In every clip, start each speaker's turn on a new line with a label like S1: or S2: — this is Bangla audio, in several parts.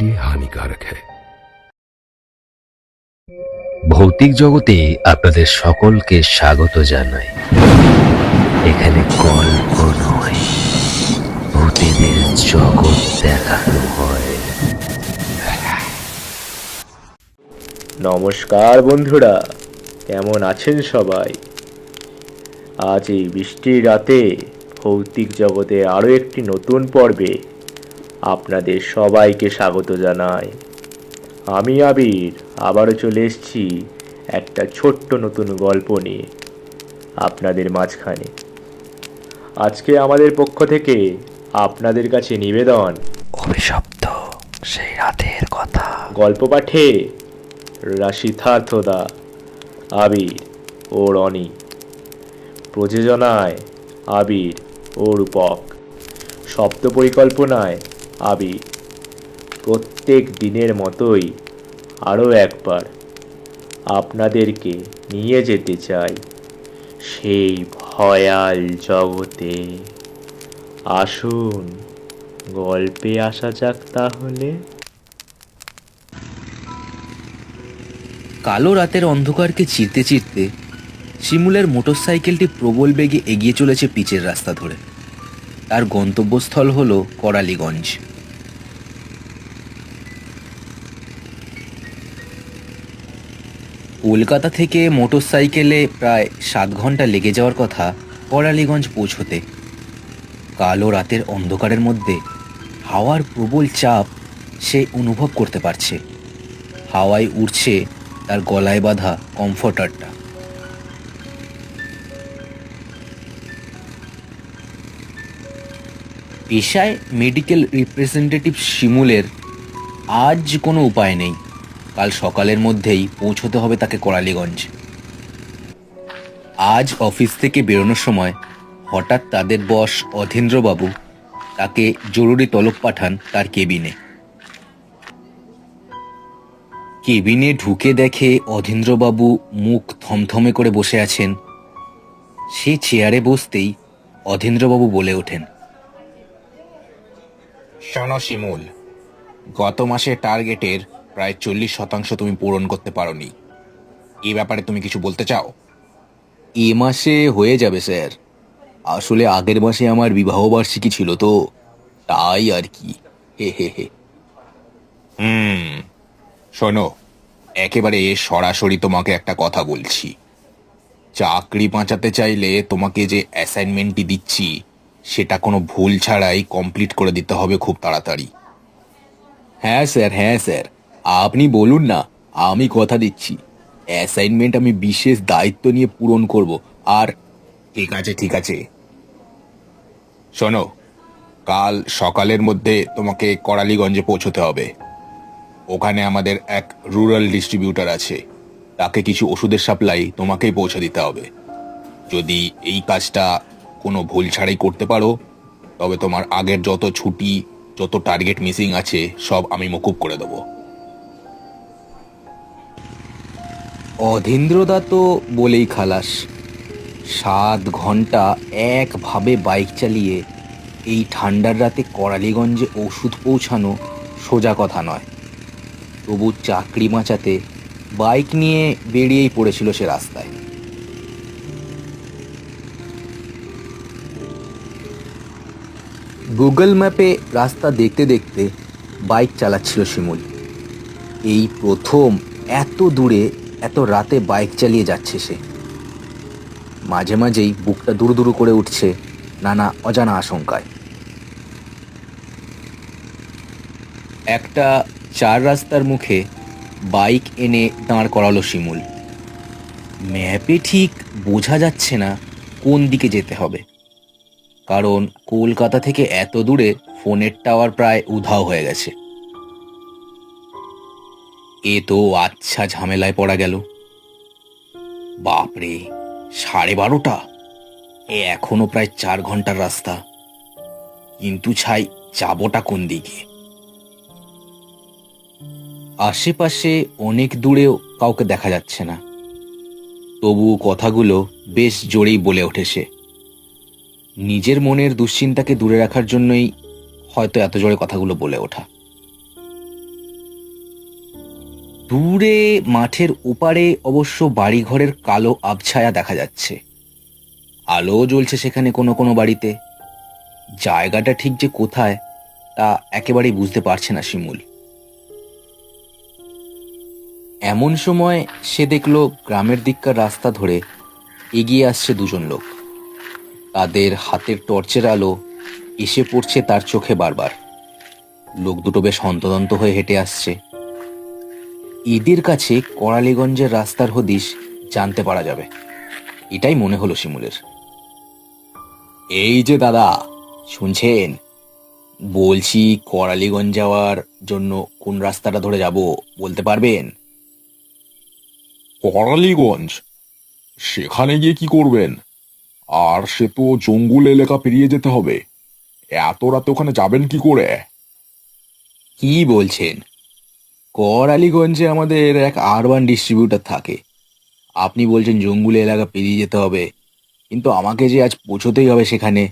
S1: लिए हानिकारक है
S2: ভৌতিক জগতে আপনাদের সকলকে স্বাগত জানাই এখানে গল্প নয় ভূতেদের জগৎ দেখানো হয়
S3: নমস্কার বন্ধুরা কেমন আছেন সবাই আজ এই বৃষ্টির রাতে ভৌতিক জগতে আরও একটি নতুন পর্বে আপনাদের সবাইকে স্বাগত জানাই। আমি আবির আবারও চলে এসেছি একটা ছোট্ট নতুন গল্প নিয়ে আপনাদের মাঝখানে। আজকে আমাদের পক্ষ থেকে আপনাদের কাছে নিবেদন।
S2: অভিশপ্ত সেই রাতের কথা।
S3: গল্প পাঠে রাশিথার্থদা আবির ও রনি। প্রযোজনায় আবির ও রূপক। শব্দ পরিকল্পনায় আবির প্রত্যেক দিনের মতোই আরও একবার আপনাদেরকে নিয়ে যেতে চাই সেই ভয়াল জগতে। আসুন, গল্পে আসা যাক তাহলে।
S4: কালো রাতের অন্ধকারকে চিরতে চিরতে শিমুলের মোটর সাইকেলটি প্রবল বেগে এগিয়ে চলেছে পিচের রাস্তা ধরে। তার গন্তব্যস্থল হল করালীগঞ্জ। কলকাতা থেকে মোটরসাইকেলে প্রায় সাত ঘণ্টা লেগে যাওয়ার কথা করালীগঞ্জ পৌঁছতে। কালো রাতের অন্ধকারের মধ্যে হাওয়ার প্রবল চাপ সে অনুভব করতে পারছে। হাওয়ায় উড়ছে তার গলায় বাঁধা কমফোর্টারটা। পেশায় মেডিকেল রিপ্রেজেন্টেটিভ শিমুলের আজ কোনো উপায় নেই। কাল সকালের মধ্যেই পৌঁছতে হবে তাকে করালীগঞ্জ। আজ অফিস থেকে বেরোনোর সময় হঠাৎ তাদের বস অধীন্দ্রবাবু তাকে জরুরি তলব পাঠান তার কেবিনে। কেবিনে ঢুকে দেখে অধীন্দ্রবাবু মুখ থমথমে করে বসে আছেন। সে চেয়ারে বসতেই অধীন্দ্রবাবু বলে ওঠেন, শোনো শিমুল, গত মাসে টার্গেটের প্রায় চল্লিশ শতাংশ তুমি পূরণ করতে পারোনি। এ ব্যাপারে তুমি কিছু বলতে চাও? এ মাসে হয়ে যাবে স্যার। আসলে আগের মাসে আমার বিবাহ বার্ষিকী ছিল তো তাই আর কি। হে হে হে। হুম শোনো একেবারে সরাসরি তোমাকে একটা কথা বলছি। চাকরি বাঁচাতে চাইলে তোমাকে যে অ্যাসাইনমেন্টটি দিচ্ছি সেটা কোনো ভুল ছাড়াই কমপ্লিট করে দিতে হবে খুব তাড়াতাড়ি। হ্যাঁ স্যার হ্যাঁ স্যার। আপনি বলুন না, আমি কথা দিচ্ছি। অ্যাসাইনমেন্ট আমি বিশেষ দায়িত্ব নিয়ে পূরণ করব। আর ঠিক আছে ঠিক আছে। শোনো, কাল সকালের মধ্যে তোমাকে করালিগঞ্জে পৌঁছতে হবে। ওখানে আমাদের এক রুরাল ডিস্ট্রিবিউটার আছে। তাকে কিছু ওষুধের সাপ্লাই তোমাকেই পৌঁছে দিতে হবে। যদি এই কাজটা কোনো ভুল ছাড়াই করতে পারো, তবে তোমার আগের যত ছুটি, যত টার্গেট মিসিং আছে, সব আমি মকুব করে দেবো। অধীন্দ্রদা তো বলেই খালাস। সাত ঘণ্টা একভাবে বাইক চালিয়ে এই ঠান্ডার রাতে করালীগঞ্জে ওষুধ পৌঁছানো সোজা কথা নয়। তবু চাকরি বাঁচাতে বাইক নিয়ে বেরিয়েই পড়েছিল সে রাস্তায়। গুগল ম্যাপে রাস্তা দেখতে দেখতে বাইক চালাচ্ছিল শিমুল। এই প্রথম এত দূরে এত রাতে বাইক চালিয়ে যাচ্ছে সে। মাঝে মাঝেই বুকটা দুরু দুরু করে উঠছে নানা অজানা আশঙ্কায়। একটা চার রাস্তার মুখে বাইক এনে দাঁড় করালো শিমুল। ম্যাপে ঠিক বোঝা যাচ্ছে না কোন দিকে যেতে হবে। কারণ কলকাতা থেকে এত দূরে ফোনের টাওয়ার প্রায় উধাও হয়ে গেছে। এ তো আচ্ছা ঝামেলায় পড়া গেল। বাপরে, সাড়ে বারোটা? এ এখনও প্রায় চার ঘণ্টার রাস্তা। কিন্তু ছাই, যাবোটা কোন দিকে? আশেপাশে অনেক দূরেও কাউকে দেখা যাচ্ছে না। তবু কথাগুলো বেশ জোরেই বলে ওঠে সে। নিজের মনের দুশ্চিন্তাকে দূরে রাখার জন্যই হয়তো এত জোরে কথাগুলো বলে ওঠা। দূরে, মাঠের ওপারে অবশ্য বাড়িঘরের কালো আবছায়া দেখা যাচ্ছে। আলো জ্বলছে সেখানে কোনো কোনো বাড়িতে। জায়গাটা ঠিক যে কোথায়, তা একেবারেই বুঝতে পারছে না শিমুল। এমন সময় সে দেখল গ্রামের দিককার রাস্তা ধরে এগিয়ে আসছে দুজন লোক। তাদের হাতের টর্চের আলো এসে পড়ছে তার চোখে বারবার। লোক দুটো বেশ হন্তদন্ত হয়ে হেঁটে আসছে। এদের কাছে করালীগঞ্জের রাস্তার হদিশ জানতে পারা যাবে। এটাই মনে হলো শিমুলের। এই যে দাদা শুনছেন? বলছি করালিগঞ্জ যাওয়ার জন্য কোন রাস্তাটা ধরে যাব বলতে পারবেন?
S1: করালিগঞ্জ? সেখানে গিয়ে কি করবেন? আর সে তো জঙ্গল এলাকা পেরিয়ে যেতে হবে। এত রাতে ওখানে যাবেন কি করে?
S4: কি বলছেন? করালীগঞ্জে আমাদের এক আরবান ডিস্ট্রিবিউটার থাকে। আপনি বলছেন জঙ্গলে এলাকা পেরিয়ে যেতে হবে কিন্তু আমাকে যে আজ পৌঁছতেই হবে সেখানে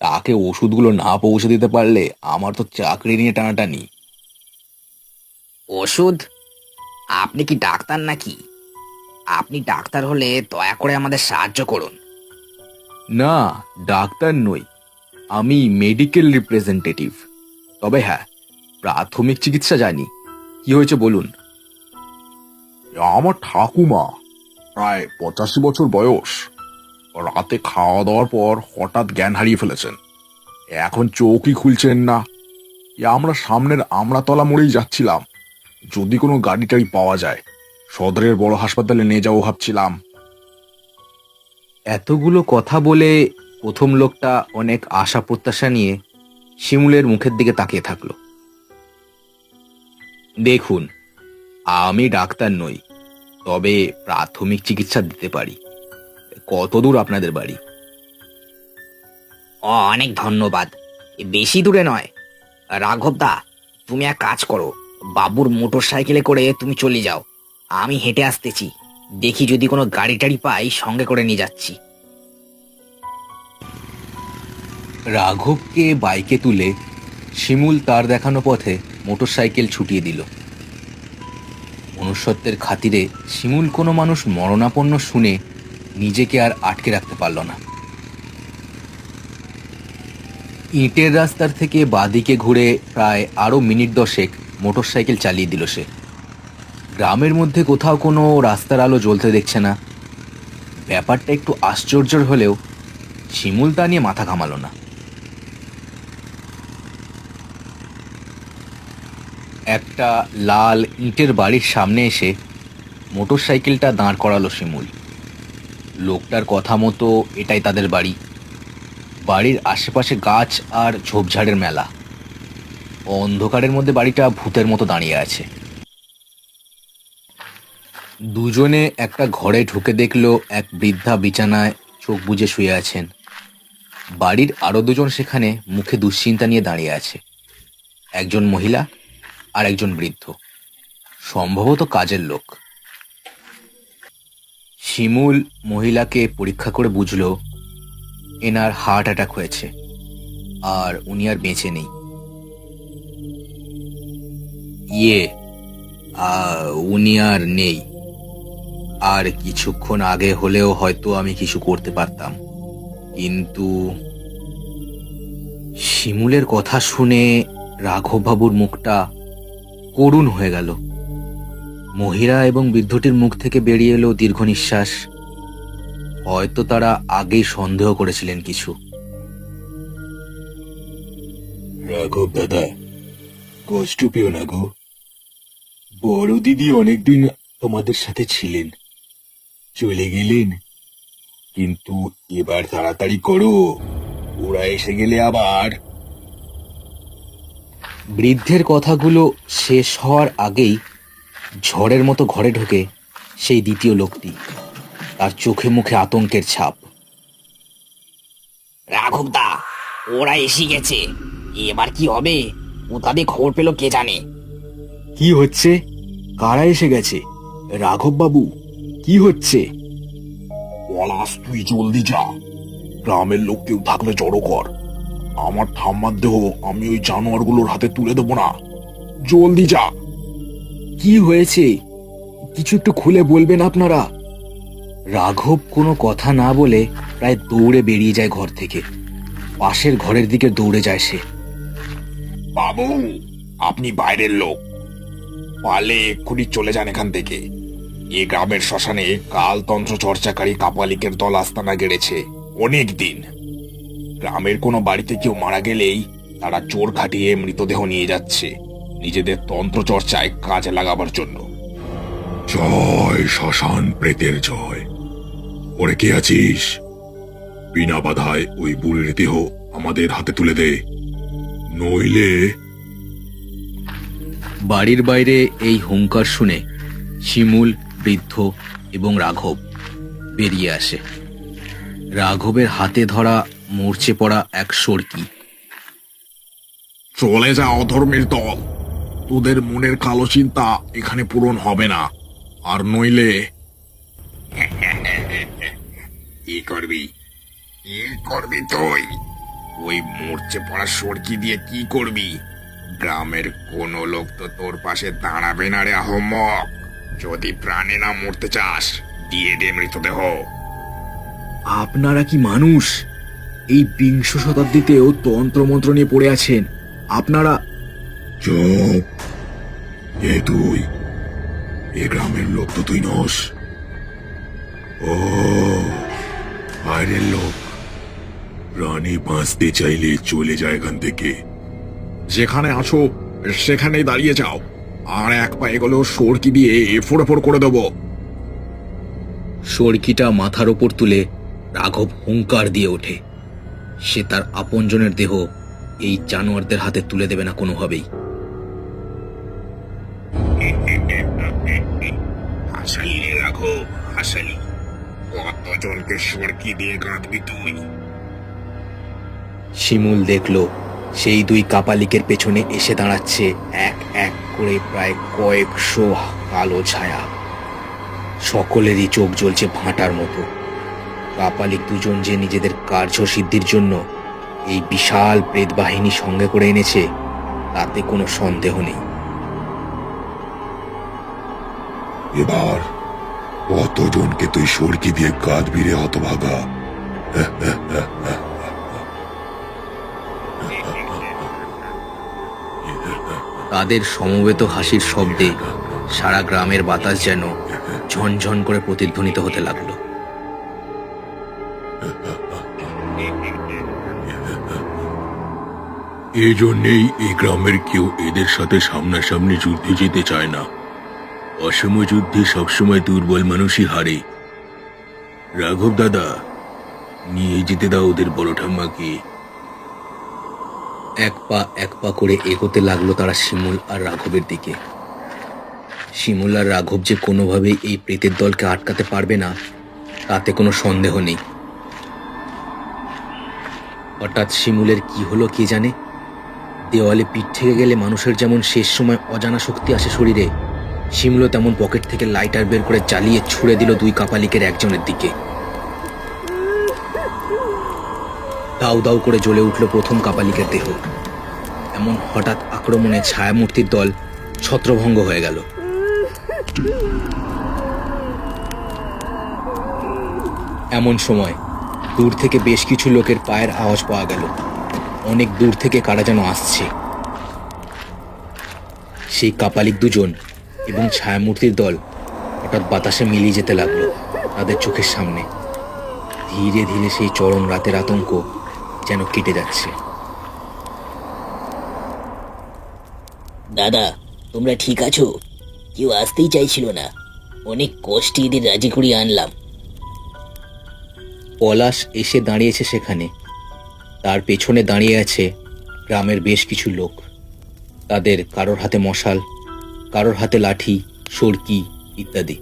S4: তাকে ওষুধগুলো না পৌঁছে দিতে পারলে আমার তো চাকরি নিয়ে টানাটানি।
S5: ওষুধ? আপনি কি ডাক্তার নাকি? আপনি ডাক্তার হলে দয়া করে আমাদের সাহায্য করুন।
S4: না ডাক্তার নই। আমি মেডিকেল রিপ্রেজেন্টেটিভ তবে হ্যাঁ প্রাথমিক চিকিৎসা জানি। কি হয়েছে বলুন?
S1: আমার ঠাকুমা প্রায় পঁচাশি বছর বয়স। রাতে খাওয়া দাওয়ার পর হঠাৎ জ্ঞান হারিয়ে ফেলেছেন। এখন চোখই খুলছেন না। আমরা সামনের আমড়াতলা মোড়েই যাচ্ছিলাম। যদি কোনো গাড়ি টাড়ি পাওয়া যায় সদরের বড় হাসপাতালে নিয়ে যাব ভাবছিলাম।
S4: এতগুলো কথা বলে প্রথম লোকটা অনেক আশা প্রত্যাশা নিয়ে শিমুলের মুখের দিকে তাকিয়ে থাকল। দেখুন আমি ডাক্তার নই তবে প্রাথমিক চিকিৎসা দিতে পারি। কতদূর আপনাদের বাড়ি?
S5: অনেক ধন্যবাদ। বেশি দূরে নয়। রাঘব দা তুমি এক কাজ করো। বাবুর মোটর সাইকেলে করে তুমি চলে যাও। আমি হেঁটে আসতেছি। দেখি যদি কোনো গাড়ি টাড়ি পাই সঙ্গে করে নিয়ে যাচ্ছি।
S4: রাঘবকে বাইকে তুলে শিমুল তার দেখানো পথে মোটরসাইকেল ছুটিয়ে দিল। মনুষ্যত্বের খাতিরে শিমুল কোনো মানুষ মরণাপন্ন শুনে নিজেকে আর আটকে রাখতে পারল না। ইটের রাস্তার থেকে বাদিকে ঘুরে প্রায় আরও মিনিট দশেক মোটরসাইকেল চালিয়ে দিল সে। গ্রামের মধ্যে কোথাও কোনো রাস্তার আলো জ্বলতে দেখছে না। ব্যাপারটা একটু আশ্চর্যের হলেও শিমুল তা নিয়ে মাথা ঘামালো না। একটা লাল ইটের বাড়ির সামনে এসে মোটর সাইকেলটা দাঁড় করালো শিমুল। লোকটার কথা মতো এটাই তাদের বাড়ি। বাড়ির আশেপাশে গাছ আর ঝোপঝাড়ের মেলা। অন্ধকারের মধ্যে বাড়িটা ভূতের মতো দাঁড়িয়ে আছে। দুজনে একটা ঘরে ঢুকে দেখল এক বৃদ্ধা বিছানায় চোখ বুজে শুয়ে আছেন। বাড়ির আরও দুজন সেখানে মুখে দুশ্চিন্তা নিয়ে দাঁড়িয়ে আছে। একজন মহিলা আর একজন বৃদ্ধ। সম্ভবত কাজের লোক। শিমুল মহিলাকে পরীক্ষা করে বুঝলো, এনার হার্ট অ্যাটাক হয়েছে, আর উনি আর বেঁচে নেই। ইয়ে উনি আর নেই। আর কিছুক্ষণ আগে হলেও হয়তো আমি কিছু করতে পারতাম। কিন্তু শিমুলের কথা শুনে রাঘববাবুর মুখটা করুণ হয়ে গেল। মহিলা এবং বৃদ্ধটির মুখ থেকে বেরিয়ে এলো দীর্ঘ নিঃশ্বাস। হয়তো তারা আগেই সন্দেহ করেছিলেন কিছু।
S1: রাঘব দাদা, কষ্ট পেও না গো। বড় দিদি অনেকদিন তোমাদের সাথে ছিলেন। চলে গেলেন। কিন্তু এবার তাড়াতাড়ি করো। ওরা এসে গেলে আবার
S4: বৃদ্ধের কথাগুলো শেষ হওয়ার আগেই ঝড়ের মতো ঘরে ঢোকে সেই দ্বিতীয় লোকটি তার চোখে মুখে আতঙ্কের ছাপ।
S5: রাঘবদা ওরা এসে গেছে। এবার কি হবে? ও তাদের খবর পেল কে জানে?
S4: কি হচ্ছে? কারা এসে গেছে? রাঘব বাবু কি হচ্ছে?
S1: পলাশ তুই জলদি যা। গ্রামের লোক কেউ থাকলে জড়ো কর। আমার ঠাম্মার দেহ আমি ওই জানোয়ারগুলোর হাতে তুলে দেবো না। জলদি যা।
S4: কি হয়েছে? কিছু একটু খুলে বলবেন আপনারা। রাঘব কোনো কথা না বলে প্রায় দৌড়ে বেরিয়ে যায় ঘর থেকে। পাশের ঘরের দিকে দৌড়ে যায় সে।
S1: বাবু আপনি বাইরের লোক। পালে এক্ষুনি চলে যান এখান থেকে। এ গ্রামের শ্মশানে কালতন্ত্র চর্চাকারী কাপালিকের দল আস্তানা গেড়েছে। অনেক দিন। গ্রামের কোনো বাড়িতে কেউ মারা গেলেই তারা চোর খাটিয়ে মৃতদেহ নিয়ে যাচ্ছে। নিজেদের তন্ত্র চর্চায় কাজে লাগাবার জন্য। জয় শ্মশান প্রেতের জয়। ওরে কে আছিস? বিনা বাধায় ওই বুড়ির দেহ আমাদের হাতে তুলে দে। নইলে
S4: বাড়ির বাইরে এই হুঙ্কার শুনে শিমুল বৃদ্ধ এবং রাঘব বেরিয়ে আসে। রাঘবের হাতে ধরা মরচে পড়া এক সরকি।
S1: চলে যা অধর্মের দল। তোদের মনের কালো চিন্তা এখানে পূরণ হবে না। আর নইলে কি করবি? কি করবি তুই? ওই মরচে পড়া সরকি দিয়ে কি করবি? গ্রামের কোনো লোক তো তোর পাশে দাঁড়াবে না রে আহম্মক। যদি প্রাণে না মরতে চাস দিয়ে দে মৃতদেহ।
S4: আপনারা কি মানুষ? এই বিংশ শতাব্দীতেও তন্ত্রমন্ত্র নিয়ে পড়ে আছেন। আপনারা
S1: চুপ এ তুই। এ গ্রামের লোক তো তুই নস। ও বাইরের লোক। প্রাণী বাঁচতে চাইলে চলে যায় এখান থেকে। যেখানে আছো সেখানেই দাঁড়িয়ে যাও। আর এক পা এগুলো সরকি দিয়ে এফোর এফোর করে দেবো।
S4: সরকিটা মাথার ওপর তুলে রাঘব হুঙ্কার দিয়ে ওঠে। সে তার আপনজনের দেহ এই জানোয়ারদের হাতে তুলে দেবে না কোনোভাবেই।
S1: হাসালি রে রাখো হাসালি। কতজনকে সরকি দিয়ে তুই?
S4: শিমুল দেখল সেই দুই কাপালিকের পেছনে এসে দাঁড়াচ্ছে এক এক করে প্রায় কয়েকশো কালো ছায়া। সকলেরই চোখ জ্বলছে ভাঁটার মতো। কাপালিক দুজন যে নিজেদের কার্য সিদ্ধির জন্য এই বিশাল প্রেত বাহিনী সঙ্গে করে এনেছে তাতে কোনো সন্দেহ নেই।
S1: এবার কতজনকে তুই সরকি দিয়ে কাঁদবি রে হতভাগা।
S4: তাদের সমবেত হাসির শব্দে সারা গ্রামের বাতাস যেন ঝনঝন করে প্রতিধ্বনিত হতে লাগল।
S1: এই জন্যেই এই গ্রামের কেউ এদের সাথে সামনাসামনি যুদ্ধে যেতে চায় না। অসম যুদ্ধে সবসময় দুর্বল মানুষই হারে। রাঘব দাদা, নিয়ে যেতে দাও ওদের বড় ঠাম্মাকে।
S4: এক পা এক পা করে এগোতে লাগল তারা শিমুল আর রাঘবের দিকে। শিমুল আর রাঘব যে কোনোভাবেই এই প্রেতের দলকে আটকাতে পারবে না, তাতে কোনো সন্দেহ নেই। হঠাৎ শিমুলের কি হলো কে জানে? দেওয়ালে পিঠ থেকে গেলে মানুষের যেমন শেষ সময় অজানা শক্তি আসে শরীরে, শিমুলও তেমন পকেট থেকে লাইটার বের করে জ্বালিয়ে ছুড়ে দিল দুই কাপালিকের একজনের দিকে। দাউ দাউ করে জ্বলে উঠল প্রথম কাপালিকের দেহ। এমন হঠাৎ আক্রমণে ছায়ামূর্তির দল ছত্রভঙ্গ হয়ে গেল। এমন সময় দূর থেকে বেশ কিছু লোকের পায়ের আওয়াজ পাওয়া গেল। অনেক দূর থেকে কারা যেন আসছে। সেই কাপালিক দুজন এবং ছায়ামূর্তির দল হঠাৎ বাতাসে মিলিয়ে যেতে লাগল তাদের চোখের সামনে। ধীরে ধীরে সেই চরম রাতের আতঙ্ক যেন কেটে যাচ্ছে।
S6: দাদা, তোমরা ঠিক আছো? কেউ আসতেই চাইছিল না। অনেক কষ্টে এদের রাজি করিয়ে আনলাম।
S4: পলাশ এসে দাঁড়িয়েছে সেখানে। তার পেছনে দাঁড়িয়ে আছে গ্রামের বেশ কিছু লোক। তাদের কারোর হাতে মশাল, কারোর হাতে লাঠি, সরকি ইত্যাদি।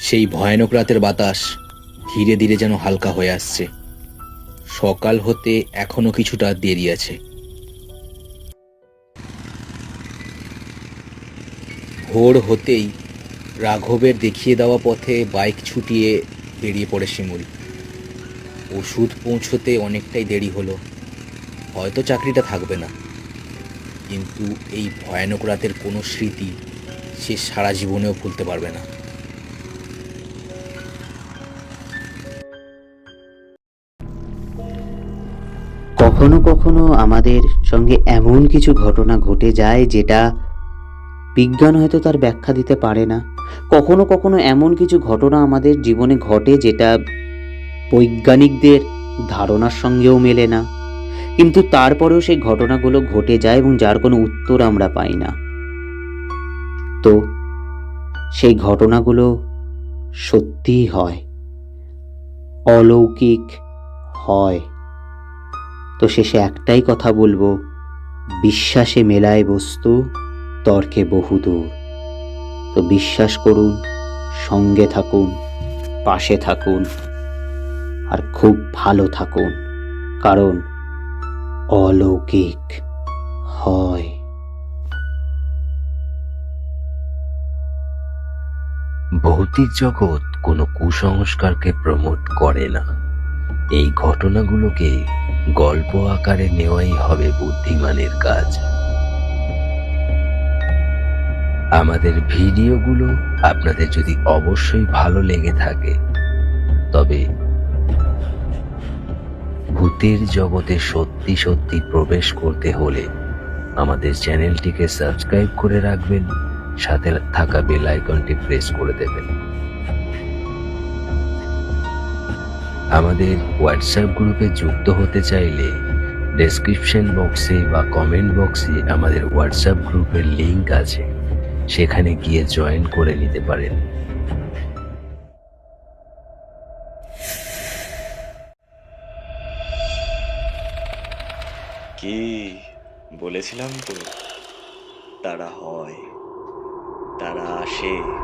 S4: সেই ভয়ানক রাতের বাতাস ধীরে ধীরে যেন হালকা হয়ে আসছে। সকাল হতে এখনও কিছুটা দেরি আছে। ভোর হতেই রাঘবের দেখিয়ে দেওয়া পথে বাইক ছুটিয়ে বেরিয়ে পড়ে শিমুল। ওষুধ পৌঁছতে অনেকটাই দেরি হলো। হয়তো চাকরিটা থাকবে না। কিন্তু এই ভয়ানক রাতের কোনো স্মৃতি সে সারা জীবনেও ভুলতে পারবে না।
S7: কখনো কখনো আমাদের সঙ্গে এমন কিছু ঘটনা ঘটে যায় যেটা বিজ্ঞান হয়তো তার ব্যাখ্যা দিতে পারে না। কখনো কখনো এমন কিছু ঘটনা আমাদের জীবনে ঘটে যেটা বৈজ্ঞানিকদের ধারণার সঙ্গেও মেলে না। কিন্তু তারপরেও সেই ঘটনাগুলো ঘটে যায় এবং যার কোনো উত্তর আমরা পাই না। তো সেই ঘটনাগুলো সত্যিই হয়, অলৌকিক হয়। তো শেষে একটাই কথা বলব, বিশ্বাসে মেলায় বস্তু, তর্কে বহুদূর। তো বিশ্বাস করুন, সঙ্গে থাকুন, পাশে থাকুন, আর খুব ভালো থাকুন, কারণ অলৌকিক হয়।
S2: ভৌতিক জগৎ কোনো কুসংস্কারকে প্রমোট করে না। এই ঘটনাগুলোকে গল্প আকারে নেওয়াই হবে বুদ্ধিমানের কাজ। আমাদের ভিডিওগুলো আপনাদের যদি অবশ্যই ভালো লেগে থাকে, তবে ভূতের জগতে সত্যি সত্যি প্রবেশ করতে হলে আমাদের চ্যানেলটিকে সাবস্ক্রাইব করে রাখবেন, সাথে থাকা বেল আইকনটি প্রেস করে দেবেন। আমাদের হোয়াটসঅ্যাপ গ্রুপে যুক্ত হতে চাইলে ডেসক্রিপশন বক্সে বা কমেন্ট বক্সে আমাদের হোয়াটসঅ্যাপ গ্রুপের লিংক আছে। সেখানে গিয়ে জয়েন করে নিতে পারেন।
S8: কি বলেছিলাম তো? তারা হয় তারা আসে।